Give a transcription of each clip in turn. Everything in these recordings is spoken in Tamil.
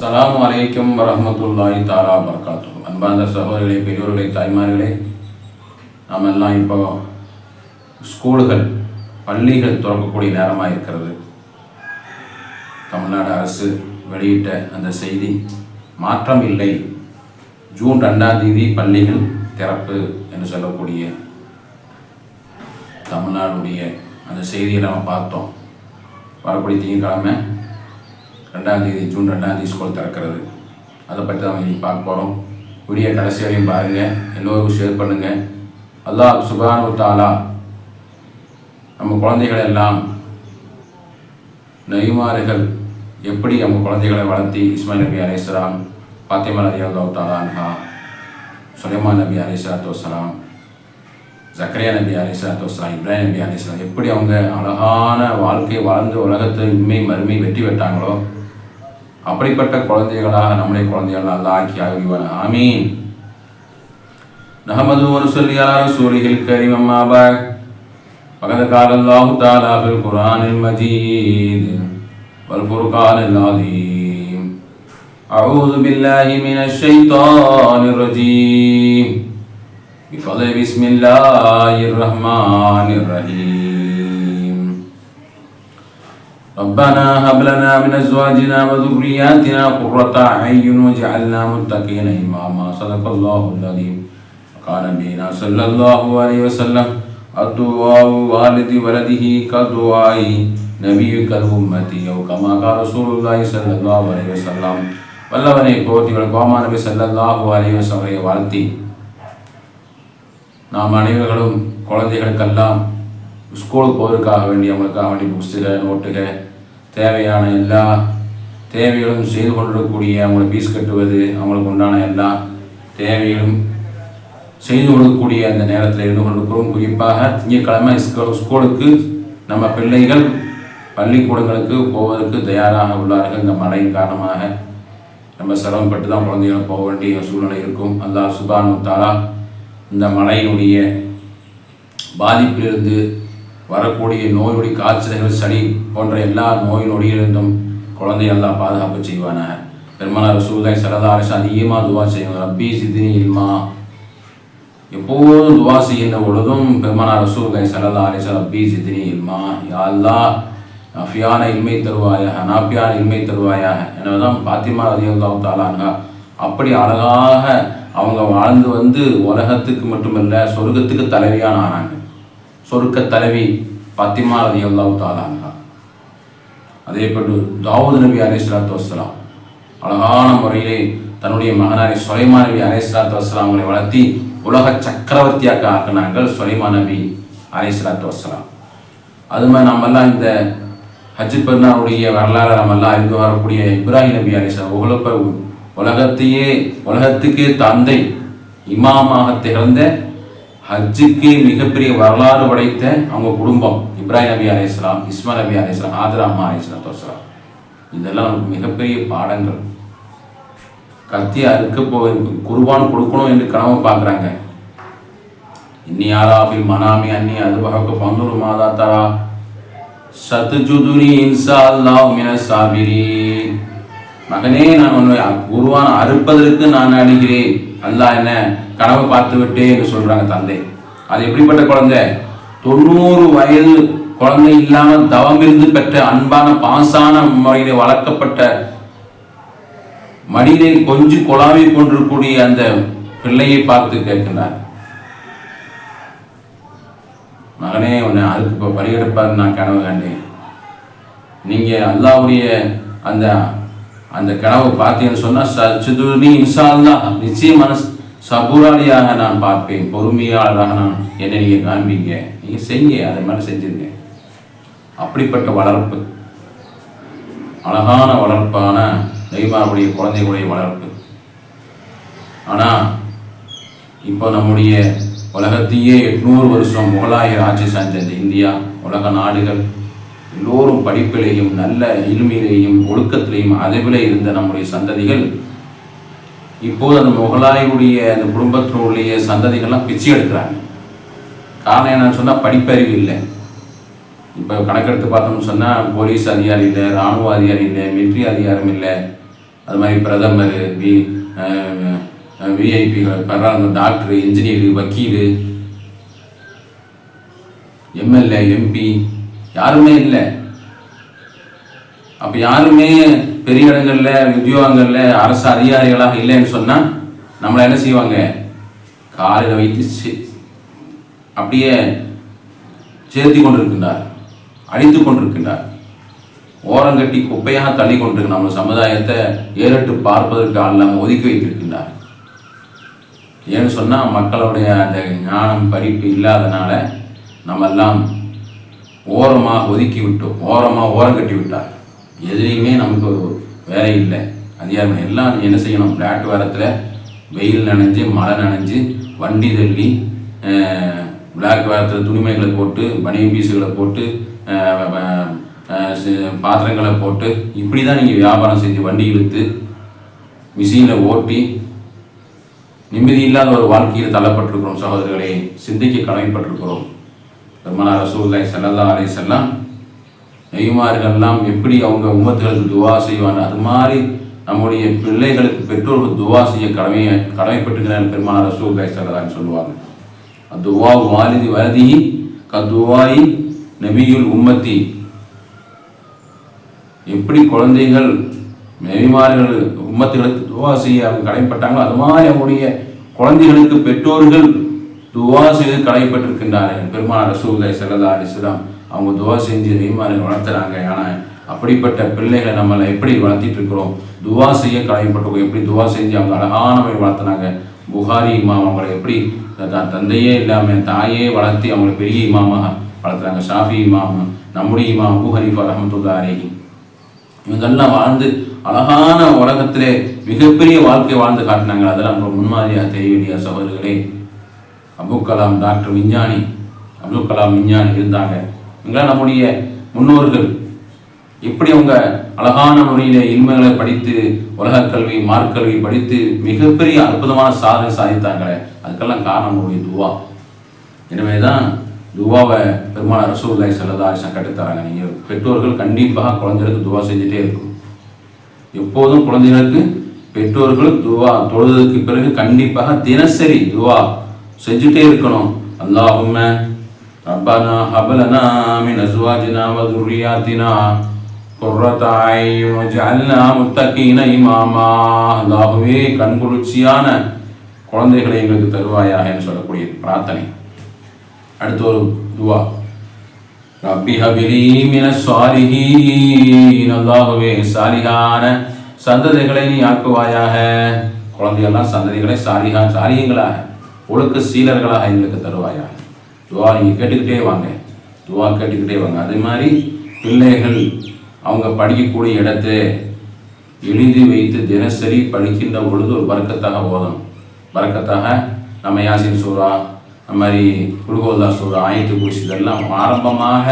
சலாம் வலைக்கம் வரமத்துல்லாய் தாரா பர்காத்து அன்பார்ந்த சகோதரிகளே பெரியோர்களே தாய்மார்களே நாம் எல்லாம் இப்போ ஸ்கூலுகள் பள்ளிகள் திறக்கக்கூடிய நேரமாக இருக்கிறது. தமிழ்நாடு அரசு வெளியிட்ட அந்த செய்தி மாற்றம் இல்லை. ஜூன் ரெண்டாம் தேதி பள்ளிகள் திறப்பு என்று சொல்லக்கூடிய தமிழ்நாடுடைய அந்த செய்தியை நம்ம பார்த்தோம். வரக்கூடிய திங்கக்கிழமை ரெண்டாம் தேதி ஜூன் ரெண்டாம் தேதி ஸ்கூல் திறக்கிறது. அதை பற்றி தான் இன்னைக்கு பார்க்க போகிறோம் வீடியோ கடைசி வரையும் பாருங்கள் எல்லோருக்கும் ஷேர் பண்ணுங்கள் அல்லாஹ் சுபானு தாலா நம்ம குழந்தைகள் எல்லாம் நெய்மார்கள் எப்படி நம்ம குழந்தைகளை வளர்த்தி இஸ்மாயில் நபி அலிஸ்லாம் பாத்திமா நபி அல்லா சுலைமான் நபி அலிஸ்லாத்து வசலாம் ஜக்கரியா நபி அலிஸ்லாத்து வசலாம் இப்ராஹிம் நபி அலிஸ்லாம் எப்படி அவங்க அழகான வாழ்க்கையை வாழ்ந்து உலகத்தை உண்மை மறுமை வெற்றி பெற்றாங்களோ அப்படிப்பட்ட குழந்தைகளாக நம்முடைய குழந்தைகள் அல்லா ஆக்கி ஆகிவன ஆமீன் نحمده ونصلي على رسوله الكريم أما بعد فقد قال الله تعالى في القرآن المجيد والفرقان العظيم أعوذ بالله من الشيطان الرجيم بفضل بسم الله الرحمن الرحيم ربنا هب لنا من ازواجنا وذرياتنا قرة اعين واجعلنا متقين اماما صدق الله العظيم وقال نبينا صلى الله عليه وسلم الدعاء والد ولده كدعاء نبيك الأمتي أو كما قال رسول الله صلى الله عليه وسلم வல்லவனை போற்றிகள் கோமா நபி ஸல்லல்லாஹு அலைஹி வஸல்லம் வாழ்த்தி நாம் அனைவர்களும் குழந்தைகளுக்கெல்லாம் ஸ்கூலுக்கு போவதற்காக வேண்டி அவங்களுக்காக வேண்டி புஸ்தக நோட்டுக தேவையான எல்லா தேவைகளும் செய்து கொள்ளக்கூடிய அவங்களை பீஸ் கட்டுவது அவங்களுக்கு உண்டான எல்லா தேவைகளும் செய்து கொடுக்கக்கூடிய அந்த நேரத்தில் இருந்து கொண்டிருக்கிறோம். குறிப்பாக திங்கட்கிழமை ஸ்கூலுக்கு நம்ம பிள்ளைகள் பள்ளிக்கூடங்களுக்கு போவதற்கு தயாராக உள்ளார்கள். இந்த மழையின் காரணமாக நம்ம சிரமப்பட்டு தான் குழந்தைகளை போக வேண்டிய சூழ்நிலை இருக்கும். அந்த சுபானு தாலா இந்த மழையினுடைய பாதிப்பிலிருந்து வரக்கூடிய நோயுடைய காய்ச்சல்கள் சளி போன்ற எல்லா நோய் நொடியிலிருந்தும் குழந்தை எல்லாம் பாதுகாப்பு செய்வானாக பெருமானார் ரசூலுல்லாஹி சரதாரிசு அதிகமாக துவா செய்வாங்க. ரப்பி சிதினி இல்மா. எப்போதும் துவா செய்கின்ற பொழுதும் பெருமானார் ரசூலுல்லாஹி சரதாரிசு அலைஹி வஸல்லம் ரப்பி சிதினி இல்மா. யாழ்லா அல்லாஹ் நஃபியான இல்மை தருவாயாக நாப்பியான இன்மை தருவாயாக. எனவேதான் பாத்திமா அதிகம் தாலான்ஹா அப்படி அழகாக அவங்க வாழ்ந்து வந்து உலகத்துக்கு மட்டுமல்ல சொர்க்கத்துக்கு தலைவியான ஆனாங்க சொர்க்க தலைவி பத்திமா ரதி அல்லாஹு தாலான்ஹா அதே போன்று தாவூத் நபி அலைஹிஸ்ஸலாத்து வஸ்ஸலாம். அழகான முறையிலே தன்னுடைய மகனாரை சுலைமா நபி அலைஹிஸ்ஸலாத்து வஸ்ஸலாம் அவங்களை வளர்த்தி உலக சக்கரவர்த்தியாக ஆக்கினார்கள் சுலைமா நபி அலைஹிஸ்ஸலாத்து வஸ்ஸலாம். அது மாதிரி நம்மெல்லாம் இந்த ஹஜ் பெருநாளுடைய வரலாறு நம்மெல்லாம் அறிந்து வரக்கூடிய இப்ராஹிம் நபி அலிஸ்லாம் உலக உலகத்தையே உலகத்துக்கே தந்தை இமாமாக திகழ்ந்த ஹஜ்ஜுக்கு மிகப்பெரிய வரலாறு படைத்த அவங்க குடும்பம் இப்ராஹிம் நபி அலையாம் இஸ்மா நபி அலையாம் ஆதரா அம்மா அலையாம் தோசலாம் இதெல்லாம் நமக்கு மிகப்பெரிய பாடங்கள். கத்தி அறுக்க போ குருபான் கொடுக்கணும் என்று கனவு பார்க்குறாங்க. இன்னி ஆராஃபில் மனாமி அன்னி அது பகக்க பந்தூர் மாதா தரா. சத்துஜுதுனி இன்சா அல்லாஹ் மின சாபிரி மகனே நான் உன்னை குருவான் அறுப்பதற்கு நான் அணுகிறேன். அல்லாஹ் என்ன கனவு பார்த்து விட்டேன் என்று சொல்றாங்க தந்தை. அது எப்படிப்பட்ட குழந்தை? தொண்ணூறு வயது குழந்தை இல்லாமல் தவமிருந்து பெற்ற அன்பான பாசான முறையிலே வளர்க்கப்பட்ட மடியிலே கொஞ்சு கொலாவி கொண்டிருக்கக்கூடிய அந்த பிள்ளையை பார்த்து கேட்கிறார் மகனே உன்னை அதுக்கு இப்போ பலியெடுப்பார் நான் கனவு கண்டேன். நீங்கள் அல்லாவுடைய அந்த அந்த கனவு பார்த்தீங்கன்னு சொன்னால் சச்சுதுனி இன்சா நிச்சயமான சபூராளியாக நான் பார்ப்பேன். பொறுமையாளராக நான் என்னை நீங்கள் காண்பீங்க. நீங்கள் செய்ய அதை மாதிரி செஞ்சுருங்க. அப்படிப்பட்ட வளர்ப்பு. அழகான வளர்ப்பான தெய்வாவுடைய குழந்தைகளுடைய வளர்ப்பு. ஆனால் இப்போ நம்முடைய உலகத்தையே எட்நூறு வருஷம் முகலாயர் ஆட்சி செஞ்ச இந்தியா உலக நாடுகள் எல்லோரும் படிப்பிலேயும் நல்ல இனிமையிலேயும் ஒழுக்கத்திலேயும் அறிவிலே இருந்த நம்முடைய சந்ததிகள் இப்போது அந்த முகலாயருடைய அந்த குடும்பத்தினுடைய சந்ததிகள்லாம் பிச்சை எடுக்கிறாங்க. காரணம் என்னன்னு சொன்னால் படிப்பறிவு இல்லை. இப்போ கணக்கெடுத்து பார்த்தோம்னு சொன்னால் போலீஸ் அதிகாரி இல்லை இராணுவ அதிகாரி இல்லை மிலிட்ரி அதிகாரம் இல்லை. அது மாதிரி பிரதமர் வி விஐபிகள் பரவாயில்ல டாக்டர் இன்ஜினியர் வக்கீல் எம்எல்ஏ எம்பி யாருமே இல்லை. அப்போ யாருமே பெரிய இடங்களில் உத்தியோகங்களில் அரசு அதிகாரிகளாக இல்லைன்னு சொன்னால் நம்மளை என்ன செய்வாங்க? காலில் வைத்து அப்படியே சேர்த்தி கொண்டிருக்கின்றார். அழித்து கொண்டிருக்கின்றார். ஓரங்கட்டி குப்பையாக தள்ளி கொண்டிருக்க நம்ம சமுதாயத்தை ஏறிட்டு பார்ப்பதற்கு அல்லாமல் ஒதுக்கி வைத்திருக்கின்றார். ஏன்னு சொன்னால் மக்களுடைய அந்த ஞானம் படிப்பு இல்லாதனால நம்மெல்லாம் ஓரமாக ஒதுக்கி விட்டோம் ஓரமாக ஓரம் கட்டி விட்டார் எதுலேயுமே நமக்கு ஒரு வேலை இல்லை. அதிகாரம் எல்லாம் என்ன செய்யணும்? விளையாட்டு வாரத்தில் வெயில் நனைஞ்சு மழை நனைஞ்சு வண்டி தள்ளி பிளாக் வாரத்தில் துணிமைகளை போட்டு பனியன் பீஸுகளை போட்டு பாத்திரங்களை போட்டு இப்படி தான் நீங்கள் வியாபாரம் செஞ்சு வண்டி இழுத்து மிஷினில் ஓட்டி நிம்மதி இல்லாத ஒரு வாழ்க்கையில் தள்ளப்பட்டிருக்கிறோம் சகோதரர்களே. சிந்திக்க கடமைப்பட்டிருக்கிறோம். பெருமனா ரசூல்லாய் சல்லா அலி செல்லாம் நெய்மார்கள்லாம் எப்படி அவங்க உம்மத்துகளுக்கு துவா செய்வாங்க? அது மாதிரி நம்முடைய பிள்ளைகளுக்கு பெற்றோர்கள் துவா செய்ய கடமை கடமைப்பட்டிருக்கிறார் பெருமானா ரசூல்லாய் சல்லான்னு சொல்லுவாங்க. துவா வாலிதி வரதி கதுவாய் நபியுல் உம்மத்தி. எப்படி குழந்தைகள் நெறிமார்கள் உம்மத்துகளுக்கு துவா செய்ய அவங்க கடைப்பட்டாங்களோ அது மாதிரி அவங்களுடைய குழந்தைகளுக்கு பெற்றோர்கள் துவா செய்து கடைப்பட்டிருக்கின்றார்கள் பெருமாள் ரசூலை செல்லதா அலிஸ்லாம் அவங்க துவா செஞ்சு நெய்மார்கள் வளர்த்துறாங்க. ஆனால் அப்படிப்பட்ட பிள்ளைகளை நம்மளை எப்படி வளர்த்திட்டு இருக்கிறோம் துவா செய்ய கடைப்பட்டிருக்கோம் எப்படி துவா செஞ்சு அவங்க அழகானவை வளர்த்தினாங்க? வளர்த்துனாங்க புகாரி இமாம் அவங்களை எப்படி தந்தையே இல்லாமல் தாயே வளர்த்தி அவங்களை பெரிய இமாமாக வளர்த்துறாங்க. ஷாஃபி இமாம் நம்முடைய இமாம் அபு ஹனீஃபா ரஹமத்துல்லா அலேஹி. இவங்கெல்லாம் வாழ்ந்து அழகான உலகத்திலே மிகப்பெரிய வாழ்க்கை வாழ்ந்து காட்டினாங்க. அதெல்லாம் ரொம்ப முன்மாதிரியாக தெரியவில்லையா சகோதரர்களே அப்துல் கலாம் டாக்டர் விஞ்ஞானி அப்துல் கலாம் விஞ்ஞானி இருந்தாங்க. இவங்களாம் நம்முடைய முன்னோர்கள் எப்படி அவங்க அழகான முறையில் இன்மைகளை படித்து உலக கல்வி மார்க்கல்வி படித்து மிகப்பெரிய அற்புதமான சாதனை சாதித்தாங்களே அதுக்கெல்லாம் காரணம் நம்முடைய துவா. எனவே தான் துவாவை பெருமான ரசூல்லாய் சல்லதா கட்டுத்தராங்க நீங்கள் பெற்றோர்கள் கண்டிப்பாக குழந்தைகளுக்கு துவா செஞ்சுட்டே இருக்கும் எப்போதும் குழந்தைகளுக்கு பெற்றோர்கள் துவா தொழுதற்கு பிறகு கண்டிப்பாக தினசரி துவா செஞ்சுட்டே இருக்கணும். அல்லாஹும் ரப்பனா ஹபலனா மின் அஸ்வாஜினா வ துர்ரியாத்தினா குர்ரத அய்யுன் வஜ்அல்னா முத்தகீன இமாமா. அல்லாஹுவே கண்குளிர்ச்சியான குழந்தைகளை எங்களுக்கு தருவாயாக என்று சொல்லக்கூடிய பிரார்த்தனை. அடுத்து ஒரு துவா. ரப்பி ஹபிலி மின சாலிஹீன் அல்லாஹுவே சாலிஹான சந்ததிகளை நீ ஆக்குவாயாக. குழந்தைகள்லாம் சந்ததிகளை சாரிகா சாலிகங்களாக ஒழுக்க சீலர்களாக எங்களுக்கு தருவாயா துவா நீங்கள் கேட்டுக்கிட்டே வாங்க. துவா கேட்டுக்கிட்டே வாங்க. அதே மாதிரி பிள்ளைகள் அவங்க படிக்கக்கூடிய இடத்தை எழுதி வைத்து தினசரி படிக்கின்ற பொழுது ஒரு பறக்கத்தாக ஓதணும் பறக்கத்தாக நம்ம யாசின் சூறா அந்த மாதிரி குழுகோல்லா சூறா ஆயத்து குடிசி இதெல்லாம் ஆரம்பமாக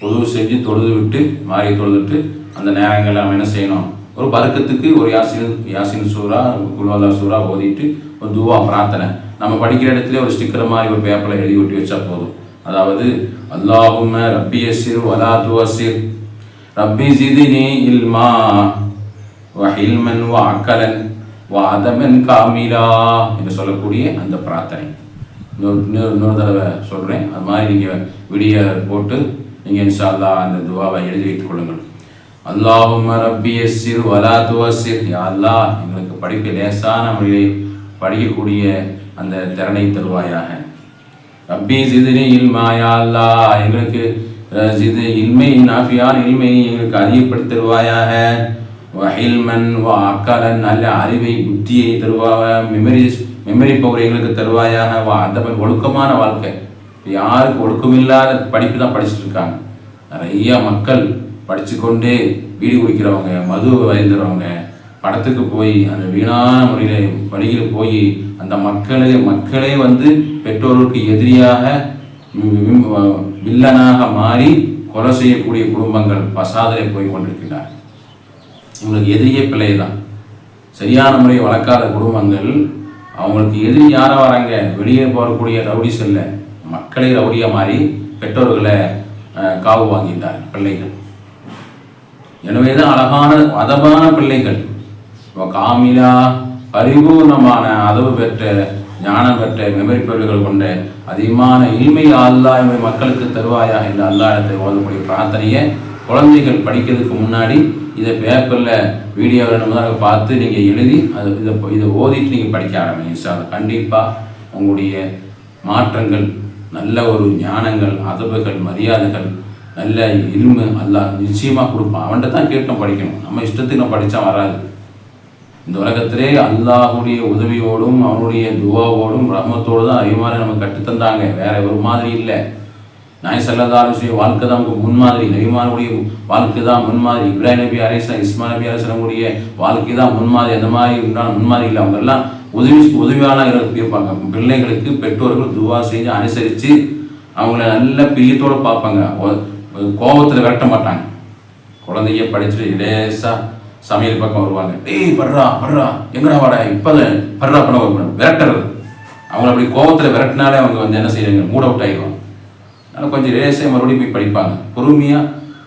பொதுவு செஞ்சு தொழுது விட்டு மாறி தொழுதுட்டு அந்த நேரங்களில் நம்ம என்ன செய்யணும்? ஒரு பறக்கத்துக்கு ஒரு யாசின் யாசின் சூறா குழுகோல்லா சூறா ஓதிட்டு ஒரு துவா பிரார்த்தனை. நம்ம படிக்கிற இடத்துல ஒரு ஸ்டிக்கர் மாதிரி ஒரு பேப்பரில் எழுதி ஒட்டி வச்சா போதும். அதாவது அல்லாஹும ரப்பி எஸ்ஸிர் வலா துவசிர் ரப்பி ஜிதினி இல்மா வஹில்மன் வாக்கலன் வாதமன் காமிலா என்று சொல்லக்கூடிய அந்த பிரார்த்தனை. இன்னொரு இன்னொரு இன்னொரு தடவை சொல்கிறேன் அது மாதிரி நீங்கள் விடிய போட்டு நீங்கள் இன்ஷா அல்லாஹ் அந்த துவாவை எழுதி வைத்துக் கொள்ளுங்கள். அல்லாஹும் ரப்பி எஸ்ஸிர் வலா துவசிர் யா அல்லாஹ் எங்களுக்கு படிப்பு லேசான முறையில் படிக்கக்கூடிய அந்த திறனை தருவாயாக. ரப்பி சிதினி இல்மா யா அல்லாஹ் எங்களுக்கு சிது ஜிது இல்மை நாஃபியான இல்மை எங்களுக்கு அதிகப்படுத்தி தருவாயாக. வஹில்மன் வ அக்கலன் நல்ல அறிவை புத்தியை தருவாக மெமரிஸ் மெமரி பவர் எங்களுக்கு தருவாயாக. வா அந்த ஒழுக்கமான வாழ்க்கை. இப்ப யாருக்கு ஒழுக்கமில்லாத படிப்பு தான் படிச்சுட்டு இருக்காங்க. நிறைய மக்கள் படிச்சு கொண்டே வீடு குடிக்கிறவங்க மது வயந்துறவங்க படத்துக்கு போய் அந்த வீணான முறையில் வழியில் போய் அந்த மக்களே மக்களே வந்து பெற்றோருக்கு எதிரியாக வில்லனாக மாறி கொலை செய்யக்கூடிய குடும்பங்கள் பசாதலை போய் கொண்டிருக்கின்றார் இவங்களுக்கு எதிரியே பிள்ளை தான் சரியான முறையை வளர்க்காத குடும்பங்கள் அவங்களுக்கு எதிரி யாரை வராங்க? வெளியே போகக்கூடிய ரவுடிஸ் இல்லை. மக்களை ரவுடியாக மாறி பெற்றோர்களை காவு வாங்கின்றார் பிள்ளைகள். எனவே தான் அழகான அதமான பிள்ளைகள். காமிலா பரிபூர்ணமான அளவு பெற்ற ஞானம் பெற்ற மெமரி பொருள்கள் கொண்ட அதிகமான இனிமை அல்லா இவை மக்களுக்கு தருவாயா இந்த அல்லா இடத்தை ஓதக்கூடிய பிரார்த்தனையை குழந்தைகள் படிக்கிறதுக்கு முன்னாடி இதை பேப்பரில் வீடியோ நம்ம பார்த்து நீங்கள் எழுதி அது இதை இதை ஓதிட்டு நீங்கள் படிக்க ஆரம்பிங்க. சார் கண்டிப்பாக உங்களுடைய மாற்றங்கள் நல்ல ஒரு ஞானங்கள் அதவுகள் மரியாதைகள் நல்ல இரும்பு அல்லா நிச்சயமாக கொடுப்பான். அவன்கிட்ட தான் கேட்டோம் படிக்கணும். நம்ம இஷ்டத்துக்கு நம்ம படித்தா வராது. இந்த உலகத்திலே அல்லாஹுடைய உதவியோடும் அவனுடைய துவாவோடும் ரஹமத்தோடு தான் அதிகமாக நம்ம கற்றுத்தந்தாங்க. வேற ஒரு மாதிரி இல்லை. நாய் சல்லதாலுடைய வாழ்க்கை தான் நமக்கு முன்மாதிரி நபிமானுடைய வாழ்க்கை தான் முன்மாதிரி இப்ராஹிம் நபி அரேசா இஸ்மா நபி அலேஸ்லமுடைய வாழ்க்கை தான் முன்மாதிரி அந்த மாதிரி உண்டான முன்மாதிரி இல்லை. அவங்க எல்லாம் உதவி உதவியான இருப்பாங்க பிள்ளைகளுக்கு பெற்றோர்கள் துவா செஞ்சு அனுசரித்து அவங்கள நல்ல பிரியத்தோடு பார்ப்பாங்க. கோபத்தில் விரட்ட மாட்டாங்க. குழந்தைய படிச்சுட்டு லேசாக சமையல் பக்கம் வருவாங்க. டேய் பர்றா பர்றா எங்கடா வாடா? இப்போதான் பர்றா பண்ண விரட்டுறது. அவங்கள அப்படி கோபத்தில் விரட்டினாலே அவங்க வந்து என்ன செய்யறாங்க மூட் அவுட் ஆகிடுவாங்க அதனால் கொஞ்சம் ரேசே மறுபடியும் போய் படிப்பாங்க. பொறுமையாக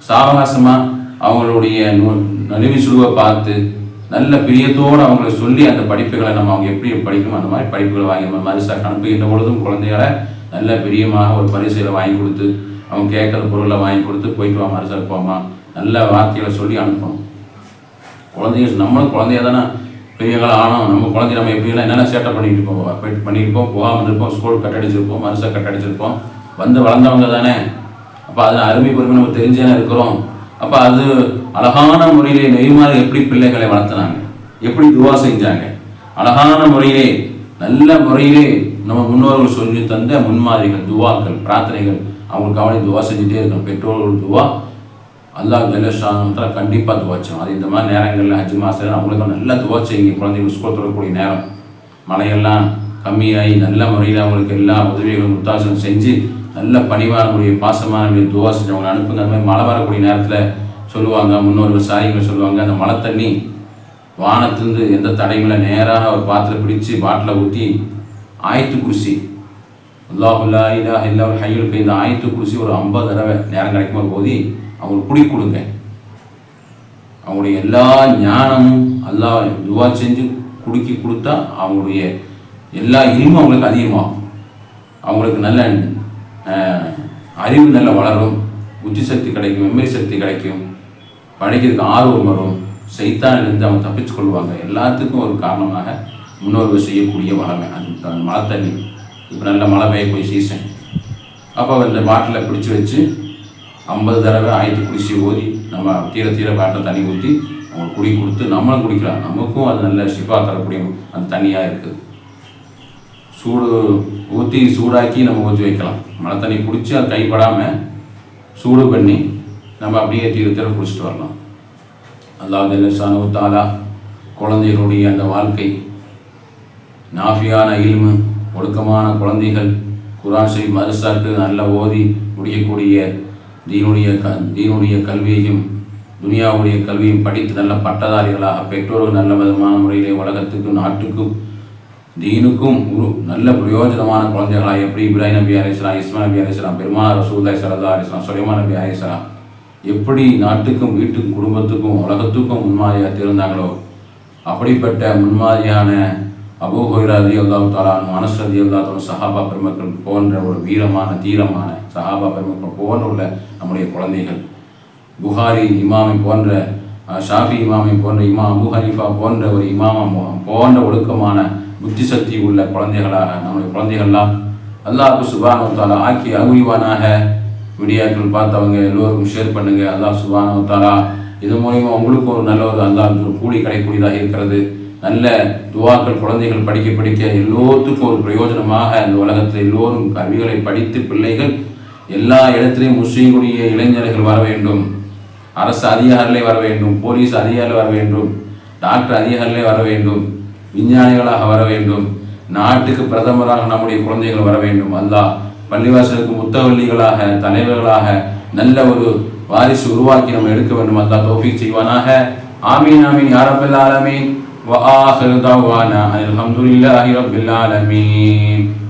சாவகாசமாக அவங்களுடைய நலிவு சுழுவை பார்த்து நல்ல பிரியத்தோடு அவங்களை சொல்லி அந்த படிப்புகளை நம்ம அவங்க எப்படி படிக்கணும் அந்த மாதிரி படிப்புகளை வாங்கி நம்ம மறுசாக அனுப்புகின்ற பொழுதும் குழந்தைகளை நல்ல பிரியமாக ஒரு பரிசையில் வாங்கி கொடுத்து அவங்க கேட்குற பொருளை வாங்கி கொடுத்து போயிட்டு வா மறுசாக போமா நல்ல வார்த்தைகளை சொல்லி அனுப்பணும். குழந்தைங்க நம்மளும் குழந்தைய தானே பெரியவங்கள ஆனோம். நம்ம குழந்தைய நம்ம எப்படிலாம் என்னென்ன சேட்டை பண்ணிட்டு இருப்போம்? போயிட்டு பண்ணியிருப்போம் போகாமல் இருப்போம் ஸ்கூல் கட்டடிச்சிருப்போம் மறுசாக கட்டடிச்சிருப்போம். வந்து வளர்ந்தவங்க தானே. அப்போ அதில் அருமை பொறுமை நம்ம தெரிஞ்சேன்னு இருக்கிறோம். அப்போ அது அழகான முறையிலே நெய்மாறு எப்படி பிள்ளைகளை வளர்த்துனாங்க? எப்படி துவா செஞ்சாங்க? அழகான முறையிலே நல்ல முறையிலே நம்ம முன்னோர்கள் சொல்லி தந்த முன்மாதிரிகள் துவாக்கள் பிரார்த்தனைகள் அவங்களுக்கு அவனே துவா செஞ்சுட்டே இருக்கணும். பெற்றோர்கள் துவா அல்லாஹ் ஜல்லஷானத்தில் கண்டிப்பாக துவச்சோம் அது இந்த மாதிரி நேரங்களில் அஞ்சு மாதம் அவங்களுக்கு நல்லா துவச்சு இங்கே குழந்தைங்க ஸ்கூல் தொடரக்கூடிய நேரம். மழையெல்லாம் கம்மியாகி நல்ல முறையில் அவங்களுக்கு எல்லா உதவிகளும் முத்தாசம் செஞ்சு நல்ல பணிவான பாசமான துவா செஞ்சவங்களை அனுப்புங்க. அந்த மாதிரி மழை வரக்கூடிய நேரத்தில் சொல்லுவாங்க முன்னோர்கள் சாரிகள் சொல்லுவாங்க அந்த மழை தண்ணி வானத்துலேருந்து எந்த தடைகளை நேராக ஒரு பாத்திரம் பிடிச்சி பாட்டில் ஊற்றி ஆயத்து குடிசி அல்லாஹுல்லா இல்லா எல்லா ஒரு போய் இந்த ஆயத்து குடிசி ஒரு ஐம்பது தடவை நேரம் கிடைக்கும் போதி அவங்களுக்கு குடி கொடுங்க அவங்களுடைய எல்லா ஞானமும் எல்லா துவா செஞ்சு குடுக்கி கொடுத்தா அவங்களுடைய எல்லா இனிமும் அவங்களுக்கு அதிகமாகும். அவங்களுக்கு நல்ல அறிவு நல்லா வளரும். புத்தி சக்தி கிடைக்கும் மெமரி சக்தி கிடைக்கும். படிக்கிறதுக்கு ஆர்வம் வரும். சைத்தானிலிருந்து அவங்க தப்பிச்சு கொள்வாங்க. எல்லாத்துக்கும் ஒரு காரணமாக முன்னோர்கள் செய்யக்கூடிய வளமை. அது மழை தண்ணி. இப்போ நல்ல மழை பெய்யக்கூடிய சீசன் அப்போ அந்த பாட்டிலை பிடிச்சி வச்சு ஐம்பது தடவை ஆயிரத்தி குடிச்சு ஓதி நம்ம தீர தீர பாட்டில் தண்ணி ஊற்றி அவங்களுக்கு குடி கொடுத்து நம்மளும் குடிக்கலாம். நமக்கும் அது நல்ல ஷிஃபா தரக்கூடிய அந்த தண்ணியாக இருக்குது சூடு ஊற்றி சூடாக்கி நம்ம ஊற்றி வைக்கலாம். மழை தண்ணி குடித்து அது கைப்படாமல் சூடு பண்ணி நம்ம அப்படியே தீர தீர குடிச்சிட்டு வரலாம். அல்லாத சானு தாலா குழந்தைகளுடைய அந்த வாழ்க்கை நாஃபியான இல்மு ஒழுக்கமான குழந்தைகள் குரான் ஷரீப் மதரசாக்கு நல்ல ஓதி முடியக்கூடிய தீனுடைய க தீனுடைய கல்வியையும் துனியாவுடைய கல்வியும் படித்து நல்ல பட்டதாரிகளாக பெற்றோர்கள் நல்ல விதமான முறையிலே உலகத்துக்கும் நாட்டுக்கும் தீனுக்கும் ஒரு நல்ல பிரயோஜனமான குழந்தைகளாக எப்படி இப்ராஹிம் நபி அலிஸ்லாம் இஸ்மா நபி அலிஸ்லாம் பெருமாள் ரசூல்லாய் சரதா அலிஸ்லாம் சுலைமா நபி அலிஸ்லாம் எப்படி நாட்டுக்கும் வீட்டுக்கும் குடும்பத்துக்கும் உலகத்துக்கும் முன்மாதிரியாக திறந்தாங்களோ அப்படிப்பட்ட முன்மாதிரியான அபு ஹொய்ராதி அல்லாஹ் தாலான் மனசரதி அல்லா தாலும் சஹாபா பெருமக்கள் போன்ற ஒரு வீரமான தீரமான சஹாபா பெருமக்கள் போன்ற உள்ள நம்முடைய குழந்தைகள். புகாரி இமாமை போன்ற ஷாஃபி இமாமை போன்ற இமா அபு ஹனீஃபா போன்ற ஒரு இமாமா போன்ற ஒழுக்கமான புத்தி சக்தி உள்ள குழந்தைகளாக நம்முடைய குழந்தைகள்லாம் அல்லாஹு சுபானவத்தாலா ஆக்கி அகுரிவானாக வீடியோக்கள் பார்த்தவங்க எல்லோருக்கும் ஷேர் பண்ணுங்க. அல்லாஹ் சுபானவத்தாலா இது மூலிமா உங்களுக்கும் ஒரு நல்ல ஒரு அல்லாஹ் கூலி கிடைக்கூடியதாக இருக்கிறது. நல்ல துவாக்கள் குழந்தைகள் படிக்க படிக்க எல்லோத்துக்கும் ஒரு பிரயோஜனமாக இந்த உலகத்தில் எல்லோரும் கல்விகளை படித்து பிள்ளைகள் எல்லா இடத்திலையும் முஸ்லீம்களுடைய இளைஞர்கள் வர வேண்டும் அரசு அதிகாரிகளே வர வேண்டும் போலீஸ் அதிகாரிகள் வர வேண்டும் டாக்டர் அதிகாரிகளே வர வேண்டும் விஞ்ஞானிகளாக வர வேண்டும் நாட்டுக்கு பிரதமராக நம்முடைய குழந்தைகள் வர வேண்டும் அல்லாஹ் பள்ளிவாசலுக்கு முத்தவல்லிகளாக தலைவர்களாக நல்ல ஒரு வாரிசு உருவாக்கி நம்ம எடுக்க வேண்டும் அல்லாஹ் தோஃபிக் செய்வானாக ஆமீன் ஆமீன் யாரப்பல் ஆலமீன் وآخر دعوانا أن الحمد لله رب العالمين